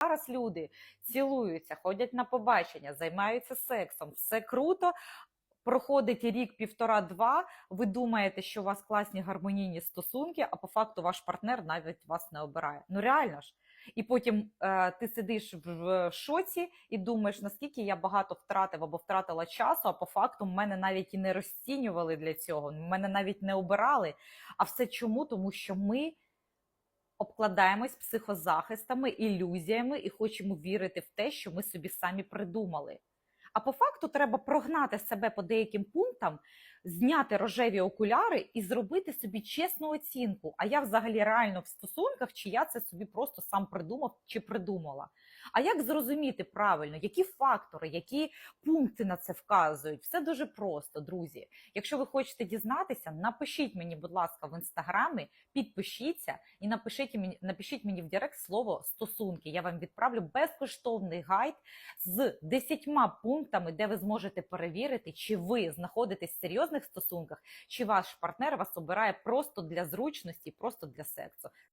Зараз люди цілуються, ходять на побачення, займаються сексом, все круто. Проходить рік, півтора-два. Ви думаєте, що у вас класні гармонійні стосунки, а по факту ваш партнер навіть вас не обирає. Ну реально ж. І потім е, ти сидиш в, шоці і думаєш, наскільки я багато втратив або втратила часу, а по факту мене навіть і не розцінювали для цього, мене навіть не обирали. А все чому? Тому що ми обкладаємось психозахистами, ілюзіями і хочемо вірити в те, що ми собі самі придумали. А по факту треба прогнати себе по деяким пунктам, зняти рожеві окуляри і зробити собі чесну оцінку. А я взагалі реально в стосунках, чи я це собі просто сам придумав чи придумала. А як зрозуміти правильно, які фактори, які пункти на це вказують? Все дуже просто, друзі. Якщо ви хочете дізнатися, напишіть мені, будь ласка, в інстаграмі, підпишіться і напишіть мені, напишіть мені в Директ слово стосунки. Я вам відправлю безкоштовний гайд з 10 пунктами, де ви зможете перевірити, чи ви знаходитесь в серйозних стосунках, чи ваш партнер вас обирає просто для зручності, просто для сексу.